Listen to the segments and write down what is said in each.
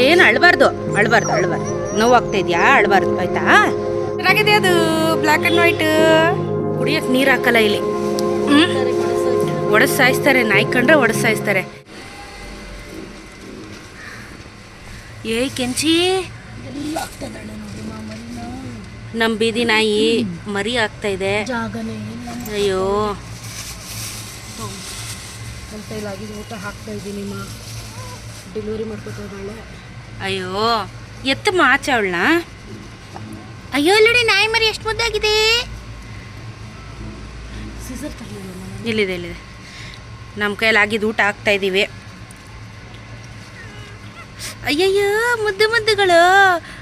ಏನು ಅಳ್ಬಾರ್ದು ಅಳ್ಬಾರ್ದು ಅಳ್ಬಾರ್ದು. ನೋವಾಗ್ತಾ ಇದೆಯಾ ಅಳ್ಬಾರ್ದು ಆಯ್ತಾ? ಚೆನ್ನಾಗಿದೆ ಅದು ಬ್ಲ್ಯಾಕ್ ಆ್ಯಂಡ್ ವೈಟ್ ಕುಡಿಯೋಕೆ ನೀರು ಹಾಕಲ್ಲ ಇಲ್ಲಿ. ಒಡಸ್ ಸಾಯಿಸ್ತಾರೆ ನಾಯಿ ಕಂಡ್ರೆ ಒಡಸ್ ಸಾಯಿಸ್ತಾರೆ ಏಯ್ ಕೆಂಚಿ. ನಮ್ಮ ಬೀದಿ ನಾಯಿ ಮರಿ ಆಗ್ತಾ ಇದೆ. ಅಯ್ಯೋ. ಊಟ ಹಾಕ್ತಾ ಇದ್ದೀನಿ ಡೆಲಿವರಿ ಮಾಡ್ಕೊತಾ ಇದ್ದಾಳೆ. ಅಯ್ಯೋ ಎತ್ತು ಮಾಚ ಅವಳನ್ನ. ಅಯ್ಯೋ ನೋಡಿ ನಾಯಿ ಮರಿ ಎಷ್ಟು ಮುದ್ದಾಗಿದೆ. ಸೀಸರ್ ಇಲ್ಲಿದೆ ಇಲ್ಲಿದೆ. ನಮ್ಮ ಕೈಯಲ್ಲಿ ಆಗಿದ್ದು ಊಟ ಆಗ್ತಾ ಇದ್ದೀವಿ ಅಯ್ಯಯ್ಯೋ ಮುದ್ದು ಮುದ್ದುಗಳು.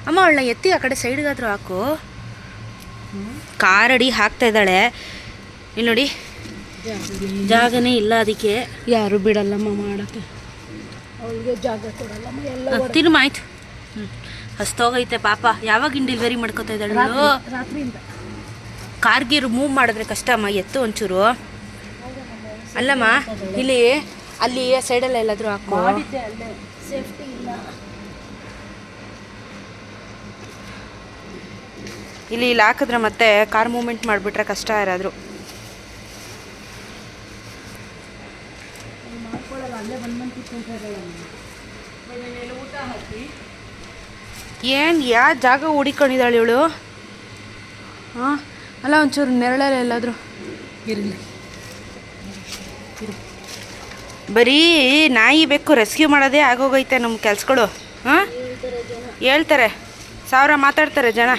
ಅಮ್ಮ ಅವಳನ್ನ ಎತ್ತಿ ಆ ಕಡೆ ಸೈಡ್ಗಾದ್ರೂ ಹಾಕು. ಕಾರಡಿ ಹಾಕ್ತಾ ಇದ್ದಾಳೆ. ಇಲ್ಲಿ ನೋಡಿ ಜಾಗನೇ ಇಲ್ಲ ಅದಕ್ಕೆ. ಯಾರು ಬಿಡಲ್ಲಮ್ಮ ಮಾಡೋಕ್ಕೆ. ಅವಳಿಗೆ ಜಾಗ ಕೊಡಲ್ಲಮ್ಮ ಎಲ್ಲ ತಿರುಮ ಆಯ್ತು. ಹ್ಞೂ ಹಸ್ತೋಗೈತೆ ಪಾಪ. ಯಾವಾಗ ಡೆಲಿವರಿ ಮಾಡ್ಕೋತಾ ಇದ್ದಾಳೆ ರಾತ್ರಿಯಿಂದ. ಕಾರ್ಗೆ ಮೂವ್ ಮಾಡಿದ್ರೆ ಕಷ್ಟಮ್ಮ ಎತ್ತು ಒಂಚೂರು. ಅಲ್ಲಮ್ಮ ಇಲ್ಲಿ ಅಲ್ಲಿ ಸೈಡಲ್ಲಿ ಎಲ್ಲಾದರೂ ಹಾಕು. ಸೇಫ್ಟಿ ಇಲ್ಲಿ. ಇಲ್ಲಿ ಹಾಕಿದ್ರೆ ಮತ್ತೆ ಕಾರ್ ಮೂವ್ಮೆಂಟ್ ಮಾಡಿಬಿಟ್ರೆ ಕಷ್ಟ ಯಾರಾದರೂ. ಏನು ಯಾವ ಜಾಗ ಹುಡಿಕೊಂಡಿದ್ದಾಳೆ ಇವಳು. ಹಾಂ ಅಲ್ಲ ಒಂಚೂರು ನೆರಳಲ್ಲಿ ಎಲ್ಲಾದರೂ ಇರಲಿ. ಬರೀ ನಾಯಿ ಬೇಕು ರೆಸ್ಕ್ಯೂ ಮಾಡೋದೇ ಆಗೋಗೈತೆ ನಮ್ಮ ಕೆಲ್ಸಗಳು. ಹಾಂ ಹೇಳ್ತಾರೆ. ಸಾವಿರ ಮಾತಾಡ್ತಾರೆ ಜನ.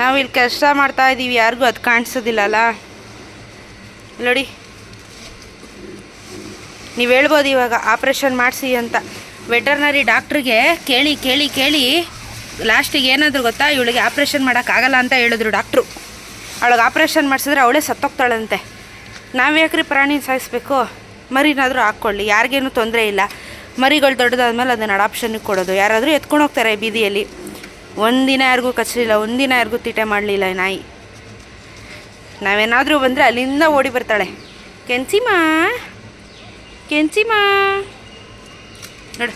ನಾವು ಇಲ್ಲಿ ಕೆಲಸ ಮಾಡ್ತಾ ಇದ್ದೀವಿ ಯಾರಿಗೂ ಅದು ಕಾಣಿಸೋದಿಲ್ಲಲ್ಲ ನೋಡಿ. ನೀವು ಹೇಳ್ಬೋದು ಇವಾಗ ಆಪ್ರೇಷನ್ ಮಾಡಿಸಿ ಅಂತ. ವೆಟರ್ನರಿ ಡಾಕ್ಟ್ರಿಗೆ ಕೇಳಿ ಕೇಳಿ ಕೇಳಿ ಲಾಸ್ಟಿಗೆ ಏನಾದರೂ ಗೊತ್ತಾ? ಇವಳಿಗೆ ಆಪ್ರೇಷನ್ ಮಾಡೋಕ್ಕಾಗಲ್ಲ ಅಂತ ಹೇಳಿದ್ರು ಡಾಕ್ಟ್ರು. ಅವಳಿಗೆ ಆಪ್ರೇಷನ್ ಮಾಡಿಸಿದ್ರೆ ಅವಳೇ ಸತ್ತೋಗ್ತಾಳಂತೆ. ನಾವು ಯಾಕ್ರಿ ಪ್ರಾಣಿ ಸಾಯಿಸ್ಬೇಕು? ಮರಿನಾದರೂ ಹಾಕ್ಕೊಳ್ಳಿ, ಯಾರಿಗೇನು ತೊಂದರೆ ಇಲ್ಲ. ಮರಿಗಳು ದೊಡ್ಡದಾದ್ಮೇಲೆ ಅದನ್ನು ಅಡಾಪ್ಷನ್ಗೆ ಕೊಡೋದು. ಯಾರಾದರೂ ಎತ್ಕೊಂಡು ಹೋಗ್ತಾರೆ ಬೀದಿಯಲ್ಲಿ. ಒಂದಿನ ಯಾರಿಗೂ ಕಚ್ಚಲಿಲ್ಲ ಒಂದಿನ ಯಾರಿಗೂ ತೀಟೆ ಮಾಡಲಿಲ್ಲ ನಾಯಿ. ನಾವೇನಾದರೂ ಬಂದರೆ ಅಲ್ಲಿಂದ ಓಡಿ ಬರ್ತಾಳೆ. ಕೆಂಚಿಮಾ? ಕೆಂಚಿಮಾ. ನೋಡು.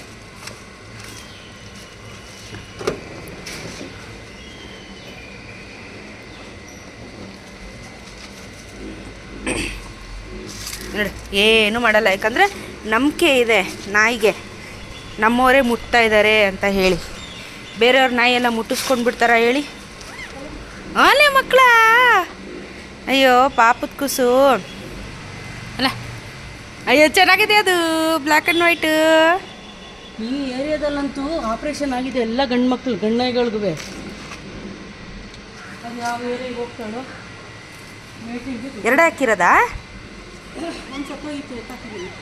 ನೋಡಿ, ಏನು ಮಾಡಲ್ಲ. ಯಾಕಂದರೆ ನಂಬಿಕೆ ಇದೆ ನಾಯಿಗೆ. ನಮ್ಮವರೇ ಮುಟ್ತಾ ಇದ್ದಾರೆ ಅಂತ ಹೇಳಿ. ಬೇರೆಯವ್ರ ನಾಯಿ ಎಲ್ಲ ಮುಟ್ಟಿಸ್ಕೊಂಡು ಬಿಡ್ತಾರ ಹೇಳಿ? ಆಲೆ ಮಕ್ಕಳ. ಅಯ್ಯೋ, ಪಾಪದ ಕುಸು. ಅಯ್ಯೋ ಚೆನ್ನಾಗಿದೆ ಅದು. ಬ್ಲ್ಯಾಕ್ ಆ್ಯಂಡ್ ವೈಟ್ ಈ ಏರಿಯಾದಲ್ಲಂತೂ ಆಪರೇಷನ್ ಆಗಿದೆ. ಎಲ್ಲ ಗಂಡು ಮಕ್ಕಳು ಗಂಡು ನಾಯಿಗಳಿಗೂ ಅದು ಯಾವ ಏರಿಯಾಗೆ ಹೋಗ್ತಾಳೋ? ಎರಡೇ ಹಾಕಿರೋದಾ?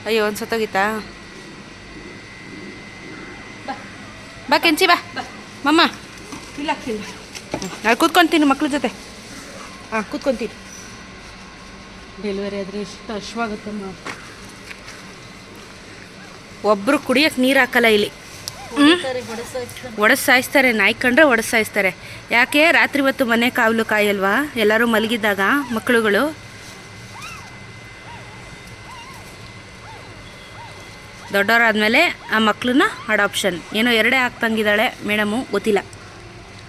ಅಯ್ಯೋ ಒಂದು ಸತ್ತೋಗಿತ್ತಾ? ಬಾ ಕೆಂಚಿ ಬಾ. ಮಮ್ಮ. ಇಲ್ಲ ನಾನು ಕೂತ್ಕೊಂತೀನಿ ಮಕ್ಳ ಜೊತೆ. ಹಾಂ ಕೂತ್ಕೊಂತೀನಿ ಡೆಲಿವರಿ ಆದರೆ ಎಷ್ಟು ಅಶ್ವಾಗುತ್ತಮ್ಮ ಒಬ್ಬರು ಕುಡಿಯೋಕ್ಕೆ ನೀರು ಹಾಕಲ್ಲ ಇಲ್ಲಿ. ಒಡಸ್ ಸಾಯಿಸ್ತಾರೆ ನಾಯಿ ಕಂಡ್ರೆ ಒಡಸ್ ಸಾಯಿಸ್ತಾರೆ ಯಾಕೆ? ರಾತ್ರಿ ಹೊತ್ತು ಮನೆ ಕಾವಲು ಕಾಯಲ್ವಾ? ಎಲ್ಲರೂ ಮಲಗಿದ್ದಾಗ ಮಕ್ಕಳುಗಳು? ದೊಡ್ಡವರಾದ್ಮೇಲೆ ಆ ಮಕ್ಕಳನ್ನ ಅಡಾಪ್ಷನ್ ಏನೋ ಎರಡೇ ಹಾಕ್ತಂಗಿದ್ದಾಳೆ ಮೇಡಮು ಗೊತ್ತಿಲ್ಲ.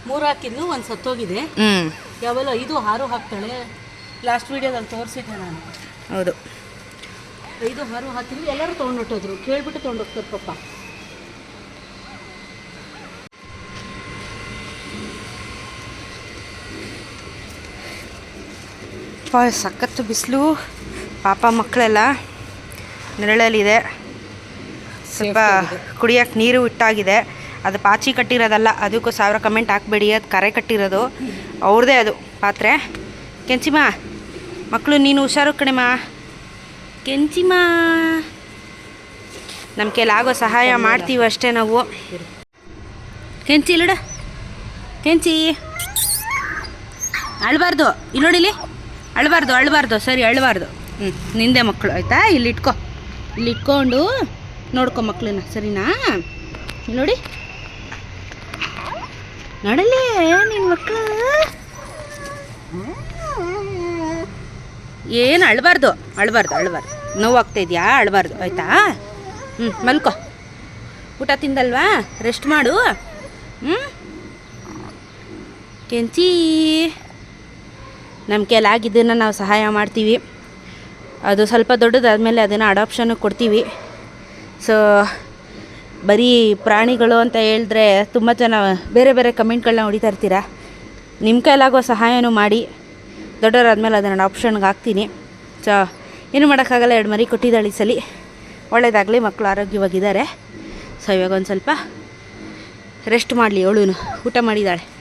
ಮೂರು ಹಾಕಿದ್ನು ಒಂದು ಸತ್ತೋಗಿದೆ. ಹ್ಞೂ ಯಾವೆಲ್ಲ ಐದು ಆರು ಹಾಕ್ತಾಳೆ. ಲಾಸ್ಟ್ ವೀಡಿಯೋದಲ್ಲಿ ತೋರಿಸಿದ್ದೆ ನಾನು. ಹೌದು. ಐದು ಆರು ಹಾಕಿದ್ವಿ ಎಲ್ಲರೂ ತೊಗೊಂಡೊಟ್ಟೋದ್ರು ಕೇಳ್ಬಿಟ್ಟು ತೊಗೊಂಡೋಗ್ತಾರೆ ಪಾಪ. ಪಾ ಸಖತ್ತು ಬಿಸಿಲು. ಪಾಪ ಮಕ್ಕಳೆಲ್ಲ ನೆರಳಲ್ಲಿದೆ. ಸ್ವಲ್ಪ ಕುಡಿಯೋಕ್ಕೆ ನೀರು ಇಟ್ಟಾಗಿದೆ ಅದು ಪಾಚಿ ಕಟ್ಟಿರೋದಲ್ಲ ಅದಕ್ಕೂ ಸಾವಿರ ಕಮೆಂಟ್ ಹಾಕ್ಬೇಡಿ ಅದು ಕರೆ ಕಟ್ಟಿರೋದು. ಅವ್ರದೇ ಅದು ಪಾತ್ರೆ. ಕೆಂಚಿಮಾ ಮಕ್ಕಳು ನೀನು ಹುಷಾರು ಕಣೆಮ್ಮ ಕೆಂಚಿಮಾ. ನಮ್ಮ ಕೈಲಾಗೋ ಸಹಾಯ ಮಾಡ್ತೀವಿ ಅಷ್ಟೇ ನಾವು. ಕೆಂಚಿ ಇಲ್ಲಡ ಕೆಂಚಿ. ಅಳಬಾರ್ದು. ಇಲ್ಲಿ. ನೋಡಿಲಿ ಅಳಬಾರ್ದು ಅಳಬಾರ್ದು. ಸರಿ ಅಳಬಾರ್ದು. ಹ್ಞೂ ನಿಂದೆ ಮಕ್ಕಳು ಆಯಿತಾ? ಇಲ್ಲಿ ಇಟ್ಕೋ. ಇಲ್ಲಿ ಇಟ್ಕೊಂಡು ನೋಡ್ಕೊ ಮಕ್ಕಳನ್ನ ಸರಿನಾ? ಇಲ್ಲಿ ನೋಡಿ. ನೋಡಲಿ ನಿನ್ನ ಮಕ್ಕಳು ಏನು ಅಳಬಾರ್ದು? ಅಳಬಾರ್ದು ಅಳಬಾರ್ದು. ನೋವಾಗ್ತಾ ಇದೆಯಾ ಅಳಬಾರ್ದು. ಆಯಿತಾ? ಹ್ಞೂ ಮಲ್ಕೋ. ಊಟ ತಿಂದಲ್ವಾ? ರೆಸ್ಟ್ ಮಾಡು. ಹ್ಞೂ ಕೆಂಚಿ. ನಮ್ಮ ಕೈಲಾಗಿದ್ದನ್ನು ನಾವು ಸಹಾಯ ಮಾಡ್ತೀವಿ. ಅದು ಸ್ವಲ್ಪ ದೊಡ್ಡದಾದ ಮೇಲೆ ಅದನ್ನು ಅಡಾಪ್ಷನ್ಗೆ ಕೊಡ್ತೀವಿ. ಸೊ ಬರೀ ಪ್ರಾಣಿಗಳು ಅಂತ ಹೇಳಿದ್ರೆ ತುಂಬ ಜನ ಬೇರೆ ಬೇರೆ ಕಮೆಂಟ್ಗಳನ್ನ ಹೊಡಿತಾ ಇರ್ತೀರ? ನಿಮ್ಮ ಕೈಲಾಗೋ ಸಹಾಯನೂ ಮಾಡಿ. ದೊಡ್ಡವರಾದ್ಮೇಲೆ ಅದನ್ನು ಅಡಾಪ್ಷನ್ಗೆ ಹಾಕ್ತೀನಿ. ಸೊ ಏನು ಮಾಡೋಕ್ಕಾಗಲ್ಲ, ಎರಡು ಮರಿ ಕೊಟ್ಟಿದ್ದಾಳೆ ಈ ಸಲ ಒಳ್ಳೇದಾಗಲಿ, ಮಕ್ಕಳು ಆರೋಗ್ಯವಾಗಿದ್ದಾರೆ. ಸೊ, ಇವಾಗ ಒಂದು ಸ್ವಲ್ಪ ರೆಸ್ಟ್ ಮಾಡಲಿ, ಅವಳು ಊಟ ಮಾಡಿದ್ದಾಳೆ.